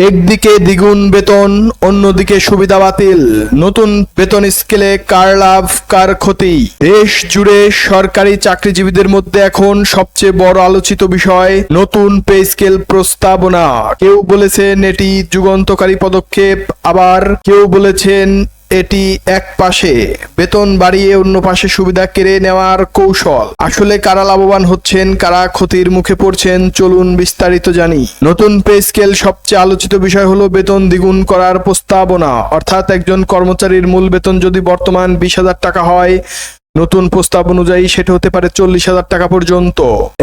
একদিকে দ্বিগুণ বেতন, অন্যদিকে সুবিধা বাতিল। নতুন বেতন স্কেলে কার লাভ, কার ক্ষতি? দেশ জুড়ে সরকারি চাকরিজীবীদের মধ্যে এখন সবচেয়ে বড় আলোচিত বিষয়, নতুন পে স্কেল প্রস্তাবনা। কেউ বলেছেন এটি যুগান্তকারী পদক্ষেপ, আবার কেউ বলেছেন এটি এক পাশে। বেতন বাড়িয়ে অন্য পাশে সুবিধা কেড়ে নেওয়ার কৌশল। আসলে কারা লাভবান হচ্ছেন, কারা ক্ষতির মুখে পড়ছেন, চলুন বিস্তারিত জানি। নতুন পে স্কেল সবচেয়ে আলোচিত বিষয় হলো বেতন দ্বিগুণ করার প্রস্তাবনা। অর্থাৎ একজন কর্মচারীর মূল বেতন যদি বর্তমান বিশ হাজার টাকা হয়, নতুন প্রস্তাব অনুযায়ী সেটা হতে পারে চল্লিশ হাজার টাকা পর্যন্ত।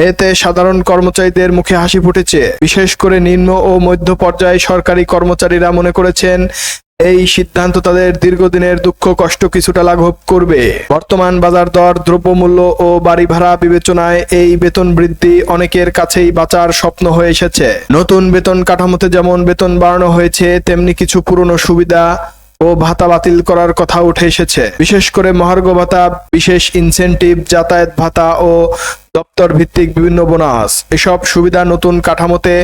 এতে সাধারণ কর্মচারীদের মুখে হাসি ফুটেছে। বিশেষ করে নিম্ন ও মধ্য পর্যায়ে সরকারি কর্মচারীরা মনে করেছেন এই সিদ্ধান্ত তাদের দীর্ঘদিনের দুঃখ, কষ্ট কিছুটা লাঘব করবে। বর্তমান বাজার দর, দ্রব্যমূল্য ও বাড়ি ভাড়া বিবেচনায় এই বেতন বৃদ্ধি অনেকের কাছেই বাঁচার স্বপ্ন হয়ে এসেছে। নতুন বেতন কাঠামোতে যেমন বেতন বাড়ানো হয়েছে, তেমনি কিছু পুরনো সুবিধা ও ভাতা বাতিল করার কথা উঠে এসেছে। বিশেষ করে মহার্ঘ ভাতা, বিশেষ ইনসেন্টিভ যাতায়াত ভাতা ও দপ্তর ভিত্তিক বিভিন্ন বোনাস। এসব সুবিধা নতুন কাঠামোতে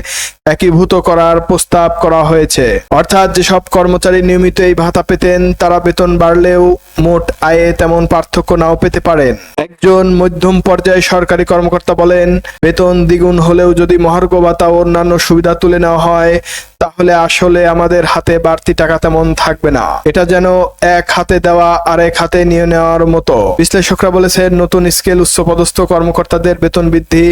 একীভূত করার প্রস্তাব করা হয়েছে। অর্থাৎ যেসব কর্মচারী নিয়মিত এই ভাতা পেতেন, তারা বেতন বাড়লেও মোট আয়ে তেমন পার্থক্য নাও পেতে পারেন। একজন মধ্যম পর্যায়ে সরকারি কর্মকর্তা বলেন, বেতন দ্বিগুণ হলেও যদি মহার্ঘ ভাতা ও অন্যান্য সুবিধা তুলে নেওয়া হয়, তাহলে আসলে আমাদের হাতে বাড়তি টাকা তেমন থাকবে না। এটা যেন এক হাতে দেওয়া আর এক হাতে নিয়ে নেওয়ার মতো। বিশ্লেষকরা বলেছেন, নতুন স্কেল উচ্চপদস্থ কর্মকর্তাদের বেতন বৃদ্ধি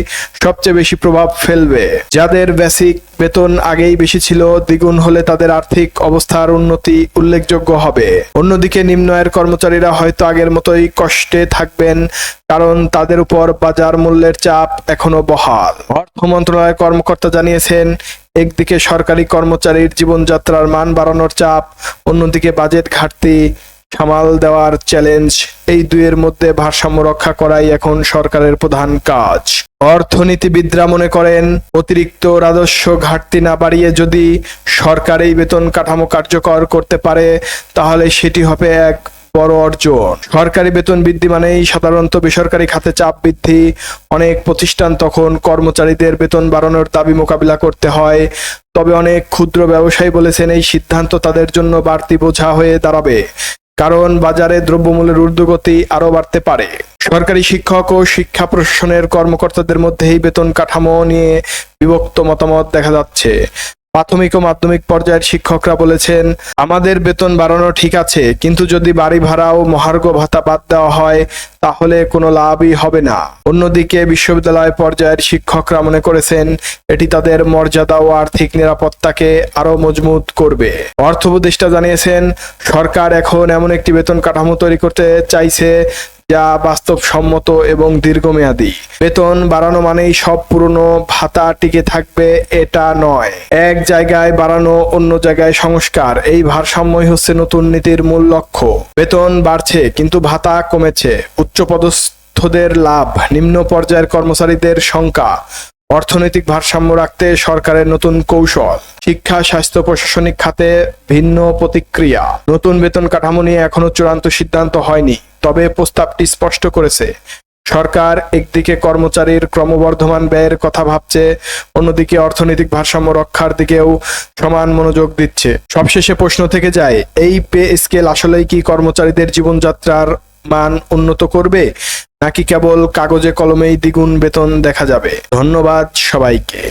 সবচেয়ে বেশি প্রভাব ফেলবে। যাদের বেসিক বেতন আগেই বেশি ছিল, দ্বিগুণ হলে তাদের আর্থিক অবস্থার উন্নতি উল্লেখযোগ্য হবে। অন্যদিকে নিম্ন আয়ের কর্মচারীরা হয়তো আগের মতোই কষ্টে থাকবেন, কারণ তাদের উপর বাজার মূল্যের চাপ এখনও বহাল। অর্থ মন্ত্রণালয়ের কর্মকর্তা জানিয়েছেন, একদিকে সরকারি কর্মচারীর জীবনযাত্রার মান বাড়ানোর চাপ, অন্যদিকে বাজেট ঘাটতি সামাল দেওয়ার চ্যালেঞ্জ এই দুইয়ের মধ্যে ভারসাম্য রক্ষা করাই এখন সরকারের প্রধান কাজ। অর্থনীতিবিদরা মনে করেন, অতিরিক্ত রাজস্ব ঘাটতি না বাড়িয়ে যদি সরকার এই বেতন কাঠামো কার্যকর করতে পারে, তাহলে সেটি হবে এক বড় অর্জন। সরকারি বেতন বৃদ্ধি মানেই সাধারণত বেসরকারি খাতে চাপ বৃদ্ধি। অনেক প্রতিষ্ঠান তখন কর্মচারীদের বেতন বাড়ানোর দাবি মোকাবিলা করতে হয়। তবে অনেক ক্ষুদ্র ব্যবসায়ী বলেছেন, এই সিদ্ধান্ত তাদের জন্য বাড়তি বোঝা হয়ে দাঁড়াবে। কারণ বাজারে দ্রব্যমূল্যের ঊর্ধ্বগতি আরও বাড়তে পারে। সরকারি শিক্ষক ও শিক্ষা প্রশাসনের কর্মকর্তাদের মধ্যে এই বেতন কাঠামো নিয়ে বিভক্ত মতামত দেখা যাচ্ছে। প্রাথমিক ও মাধ্যমিক পর্যায়ের শিক্ষকরা বলেছেন, আমাদের বেতন বাড়ানো ঠিক আছে, কিন্তু যদি বাড়ি ভাড়া ও মহার্ঘ ভাতা বাদ দেওয়া হয়, তাহলে কোনো লাভই হবে না। অন্যদিকে বিশ্ববিদ্যালয় পর্যায়ের শিক্ষকরা মনে করেছেন, এটি তাদের মর্যাদা ও আর্থিক নিরাপত্তাকে আরও মজবুত করবে। অর্থ উপদেষ্টা জানিয়েছেন, সরকার এখন এমন একটি বেতন কাঠামো তৈরি করতে চাইছে যা বাস্তবসম্মত এবং দীর্ঘমেয়াদী। বেতন বাড়ানো মানেই সব পুরনো ভাতা টিকে থাকবে, এটা নয়। এক জায়গায় বাড়ানো, অন্য জায়গায় সংস্কার। এই ভারসাম্যই হচ্ছে নতুন নীতির মূল লক্ষ্য। বেতন বাড়ছে, কিন্তু ভাতা কমেছে। উচ্চপদস্থদের লাভ, নিম্ন পর্যায়ের কর্মচারীদের সংখ্যা। অর্থনৈতিক ভারসাম্য রাখতে সরকারের নতুন কৌশল। শিক্ষা, স্বাস্থ্য, প্রশাসনিক খাতে ভিন্ন প্রতিক্রিয়া। নতুন বেতন কাঠামো নিয়ে এখনও চূড়ান্ত সিদ্ধান্ত হয়নি। তবে প্রস্তাবটি স্পষ্ট করেছে। সরকার একদিকে কর্মচারীর ক্রমবর্ধমান ব্যয়ের কথা ভাবছে, অন্যদিকে অর্থনৈতিক ভারসাম্য রক্ষার দিকেও সমান মনোযোগ দিচ্ছে। সবশেষে প্রশ্ন থেকে যায়, এই পে স্কেল আসলেই কি কর্মচারীদের জীবনযাত্রার মান উন্নত করবে, নাকি কেবল কাগজে কলমেই দ্বিগুণ বেতন দেখা যাবে? ধন্যবাদ সবাইকে।